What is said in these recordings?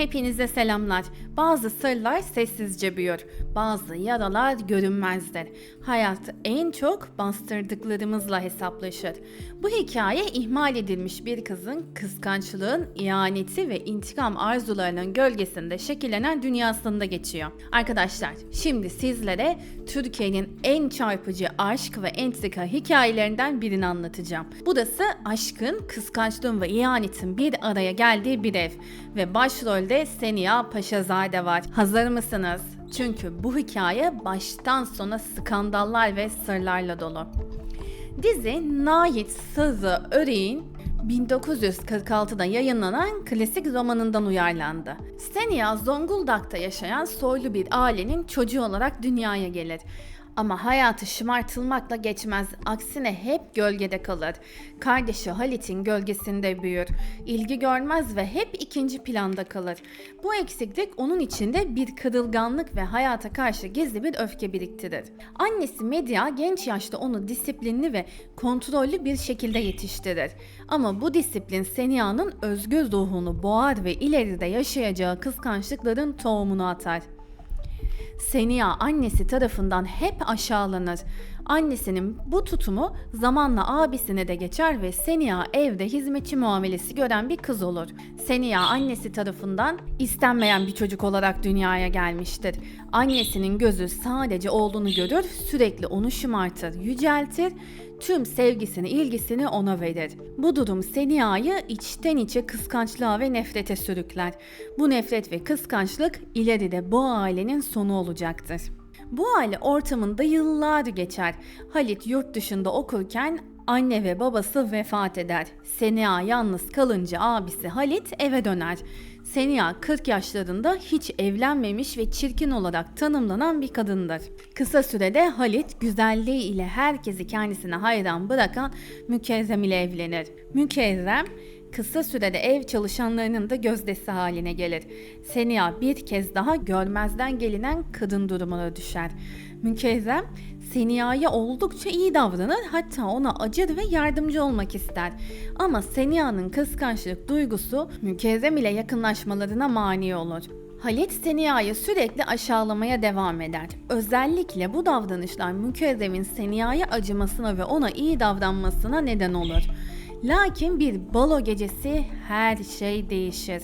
Hepinize selamlar. Bazı sırlar sessizce büyür. Bazı yaralar görünmezdir. Hayat en çok bastırdıklarımızla hesaplaşır. Bu hikaye ihmal edilmiş bir kızın kıskançlığın, ihaneti ve intikam arzularının gölgesinde şekillenen dünyasında geçiyor. Arkadaşlar şimdi sizlere Türkiye'nin en çarpıcı aşk ve entrika hikayelerinden birini anlatacağım. Burası aşkın, kıskançlığın ve ihanetin bir araya geldiği bir ev ve başrolde Seniha Paşazade var. Hazır mısınız? Çünkü bu hikaye baştan sona skandallar ve sırlarla dolu. Dizi Nait Sızı Öreğin 1946'da yayınlanan klasik romanından uyarlandı. Seniha Zonguldak'ta yaşayan soylu bir ailenin çocuğu olarak dünyaya gelir. Ama hayatı şımartılmakla geçmez. Aksine hep gölgede kalır. Kardeşi Halit'in gölgesinde büyür. İlgi görmez ve hep ikinci planda kalır. Bu eksiklik onun içinde bir kırılganlık ve hayata karşı gizli bir öfke biriktirir. Annesi Medya genç yaşta onu disiplinli ve kontrollü bir şekilde yetiştirir. Ama bu disiplin Seniha'nın özgür ruhunu boğar ve ileride yaşayacağı kıskançlıkların tohumunu atar. Seniha annesi tarafından hep aşağılanır. Annesinin bu tutumu zamanla abisine de geçer ve Seniha evde hizmetçi muamelesi gören bir kız olur. Seniha annesi tarafından istenmeyen bir çocuk olarak dünyaya gelmiştir. Annesinin gözü sadece oğlunu görür, sürekli onu şımartır, yüceltir, tüm sevgisini, ilgisini ona verir. Bu durum Seniha'yı içten içe kıskançlığa ve nefrete sürükler. Bu nefret ve kıskançlık ileride bu ailenin sonu olacaktır. Bu aile ortamında yıllar geçer. Halit yurt dışında okurken anne ve babası vefat eder. Seniha yalnız kalınca abisi Halit eve döner. Seniha 40 yaşlarında hiç evlenmemiş ve çirkin olarak tanımlanan bir kadındır. Kısa sürede Halit güzelliği ile herkesi kendisine hayran bırakan Mükerrem ile evlenir. Mükerrem kısa sürede ev çalışanlarının da gözdesi haline gelir. Seniha bir kez daha görmezden gelinen kadın durumuna düşer. Mükerrem Seniha'ya oldukça iyi davranır hatta ona acır ve yardımcı olmak ister. Ama Seniha'nın kıskançlık duygusu Mükerrem ile yakınlaşmalarına mani olur. Halit Seniha'yı sürekli aşağılamaya devam eder. Özellikle bu davranışlar Mükerrem'in Seniha'ya acımasına ve ona iyi davranmasına neden olur. Lakin bir balo gecesi her şey değişir.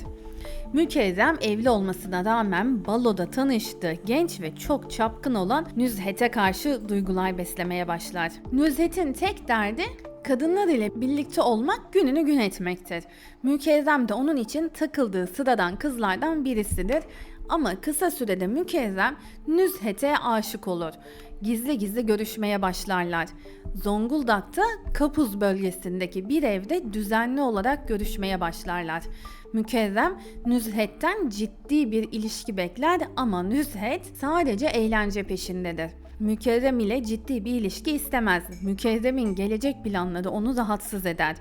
Mükerrem evli olmasına rağmen baloda tanıştığı genç ve çok çapkın olan Nüzhet'e karşı duygular beslemeye başlar. Nüzhet'in tek derdi kadınlar ile birlikte olmak gününü gün etmektir. Mükerrem de onun için takıldığı sıradan kızlardan birisidir. Ama kısa sürede Mükerrem Nüzhet'e aşık olur. Gizli gizli görüşmeye başlarlar. Zonguldak'ta Kapuz bölgesindeki bir evde düzenli olarak görüşmeye başlarlar. Mükerrem Nüzhet'ten ciddi bir ilişki bekler ama Nüzhet sadece eğlence peşindedir. Mükerrem ile ciddi bir ilişki istemez. Mükerrem'in gelecek planları onu rahatsız eder.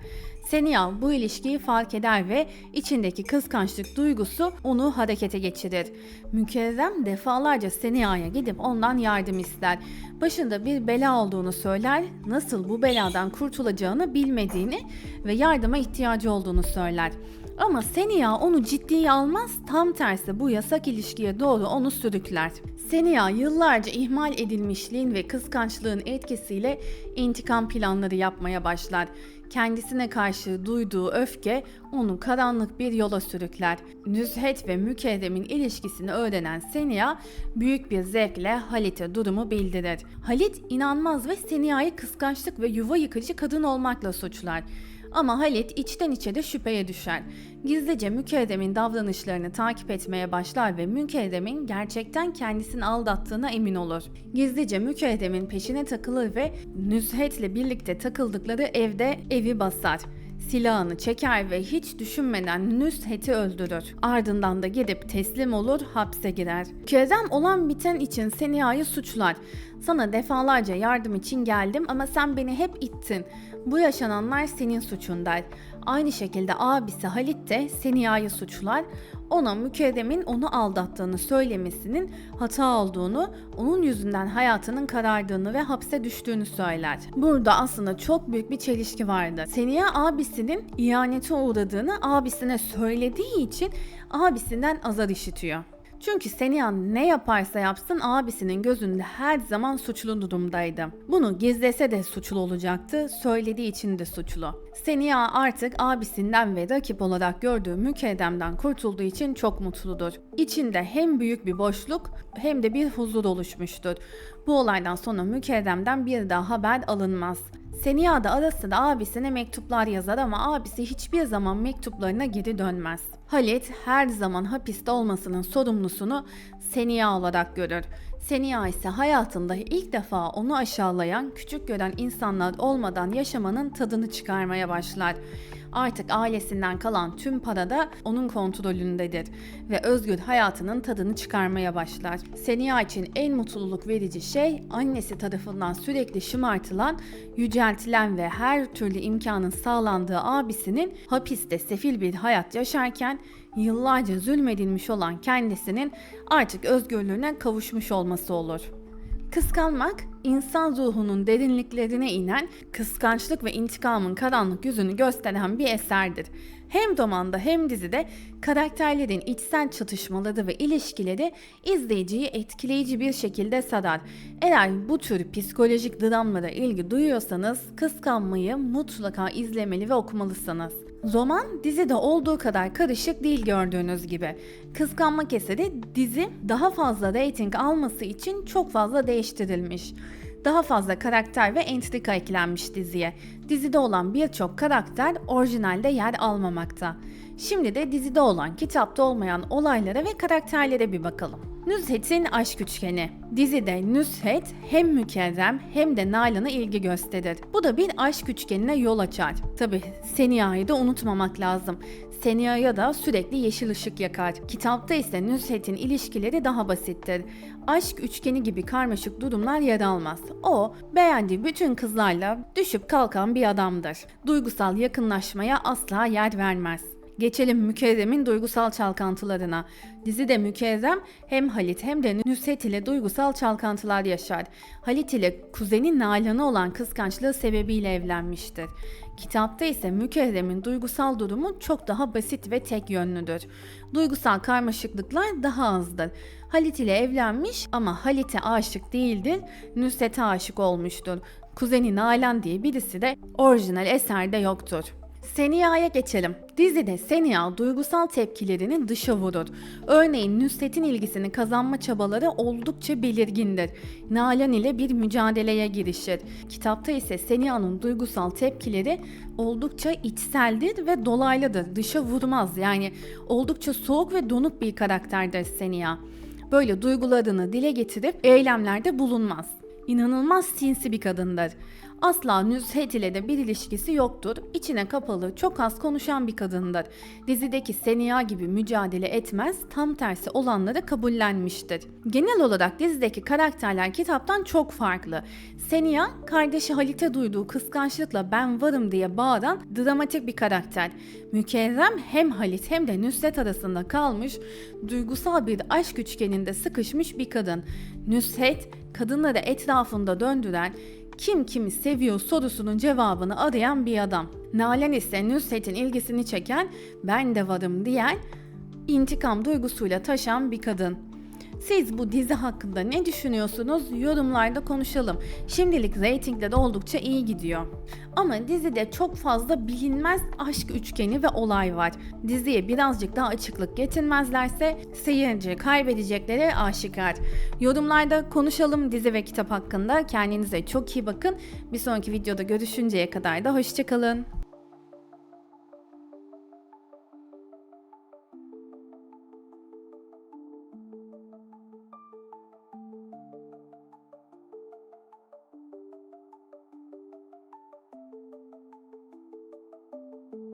Seniha bu ilişkiyi fark eder ve içindeki kıskançlık duygusu onu harekete geçirir. Mükerrem defalarca Seniha'ya gidip ondan yardım ister. Başında bir bela olduğunu söyler, nasıl bu beladan kurtulacağını bilmediğini ve yardıma ihtiyacı olduğunu söyler. Ama Seniha onu ciddiye almaz, tam tersi bu yasak ilişkiye doğru onu sürükler. Seniha yıllarca ihmal edilmişliğin ve kıskançlığın etkisiyle intikam planları yapmaya başlar. Kendisine karşı duyduğu öfke onu karanlık bir yola sürükler. Nüzhet ve Mükerrem'in ilişkisini öğrenen Seniha büyük bir zevkle Halit'e durumu bildirir. Halit inanmaz ve Seniha'yı kıskançlık ve yuva yıkıcı kadın olmakla suçlar. Ama Halit içten içe de şüpheye düşer. Gizlice Mükerrem'in davranışlarını takip etmeye başlar ve Mükerrem'in gerçekten kendisini aldattığına emin olur. Gizlice Mükerrem'in peşine takılır ve Nüzhet'le birlikte takıldıkları evde evi basar silahını çeker ve hiç düşünmeden Nüshet'i öldürür. Ardından da gidip teslim olur, hapse girer. Kerem olan biten için Seniha'yı suçlar. Sana defalarca yardım için geldim ama sen beni hep ittin. Bu yaşananlar senin suçun der. Aynı şekilde abisi Halit de Seniya'yı suçlar. Ona mükerremin onu aldattığını söylemesinin hata olduğunu, onun yüzünden hayatının karardığını ve hapse düştüğünü söyler. Burada aslında çok büyük bir çelişki vardı. Seniya abisinin ihanete uğradığını abisine söylediği için abisinden azar işitiyor. Çünkü Senihan ne yaparsa yapsın abisinin gözünde her zaman suçlu durumdaydı. Bunu gizlese de suçlu olacaktı, söylediği için de suçlu. Seniha artık abisinden ve rakip olarak gördüğü mükeddemden kurtulduğu için çok mutludur. İçinde hem büyük bir boşluk hem de bir huzur oluşmuştur. Bu olaydan sonra mükeddemden bir daha haber alınmaz. Seniha da ara sıra abisine mektuplar yazar ama abisi hiçbir zaman mektuplarına geri dönmez. Halit her zaman hapiste olmasının sorumlusunu Seniha olarak görür. Seniha ise hayatında ilk defa onu aşağılayan, küçük gören insanlar olmadan yaşamanın tadını çıkarmaya başlar. Artık ailesinden kalan tüm para da onun kontrolündedir ve özgür hayatının tadını çıkarmaya başlar. Seniha için en mutluluk verici şey annesi tarafından sürekli şımartılan, yüceltilen ve her türlü imkanın sağlandığı abisinin hapiste sefil bir hayat yaşarken yıllarca zulmedilmiş olan kendisinin artık özgürlüğüne kavuşmuş olması olur. Kıskanmak, insan ruhunun derinliklerine inen, kıskançlık ve intikamın karanlık yüzünü gösteren bir eserdir. Hem romanda hem dizide karakterlerin içsel çatışmaları ve ilişkileri izleyiciyi etkileyici bir şekilde sarar. Eğer bu tür psikolojik dramlara ilgi duyuyorsanız kıskanmayı mutlaka izlemeli ve okumalısınız. Roman dizide olduğu kadar karışık değil gördüğünüz gibi. Kıskanmak eseri dizi daha fazla reyting alması için çok fazla değiştirilmiş. Daha fazla karakter ve entrika eklenmiş diziye. Dizide olan birçok karakter orijinalde yer almamakta. Şimdi de dizide olan, kitapta olmayan olaylara ve karakterlere bir bakalım. Nusret'in aşk üçgeni. Dizide Nusret hem mükerrem hem de Nalan'a ilgi gösterir. Bu da bir aşk üçgenine yol açar. Tabi Seniya'yı da unutmamak lazım. Seniya'ya da sürekli yeşil ışık yakar. Kitapta ise Nusret'in ilişkileri daha basittir. Aşk üçgeni gibi karmaşık durumlar yer almaz. O, beğendiği bütün kızlarla düşüp kalkan bir adamdır. Duygusal yakınlaşmaya asla yer vermez. Geçelim Mükerrem'in duygusal çalkantılarına. Dizide Mükerrem hem Halit hem de Nusret ile duygusal çalkantılar yaşar. Halit ile kuzeni Nalan'a olan kıskançlığı sebebiyle evlenmiştir. Kitapta ise Mükerrem'in duygusal durumu çok daha basit ve tek yönlüdür. Duygusal karmaşıklıklar daha azdır. Halit ile evlenmiş ama Halit'e aşık değildir, Nusret'e aşık olmuştur. Kuzeni Nalan diye birisi de orijinal eserde yoktur. Seniya'ya geçelim. Dizide Seniya duygusal tepkilerini dışa vurur. Örneğin Nusret'in ilgisini kazanma çabaları oldukça belirgindir. Nalan ile bir mücadeleye girişir. Kitapta ise Seniya'nın duygusal tepkileri oldukça içseldir ve dolaylıdır. Dışa vurmaz yani oldukça soğuk ve donuk bir karakterdir Seniya. Böyle duygularını dile getirip eylemlerde bulunmaz. İnanılmaz sinsi bir kadındır. Asla Nusret ile de bir ilişkisi yoktur. İçine kapalı, çok az konuşan bir kadındır. Dizideki Seniha gibi mücadele etmez, tam tersi olanları kabullenmiştir. Genel olarak dizideki karakterler kitaptan çok farklı. Seniha, kardeşi Halit'e duyduğu kıskançlıkla ben varım diye bağıran dramatik bir karakter. Mükerrem hem Halit hem de Nusret arasında kalmış, duygusal bir aşk üçgeninde sıkışmış bir kadın. Nusret, kadınları etrafında döndüren, kim kimi seviyor sorusunun cevabını arayan bir adam. Nalan ise Nusret'in ilgisini çeken, ben de varım diyen, intikam duygusuyla taşan bir kadın. Siz bu dizi hakkında ne düşünüyorsunuz? Yorumlarda konuşalım. Şimdilik reytingler oldukça iyi gidiyor. Ama dizide çok fazla bilinmez aşk üçgeni ve olay var. Diziye birazcık daha açıklık getirmezlerse seyirci kaybedecekleri aşikar. Yorumlarda konuşalım dizi ve kitap hakkında. Kendinize çok iyi bakın. Bir sonraki videoda görüşünceye kadar da hoşçakalın.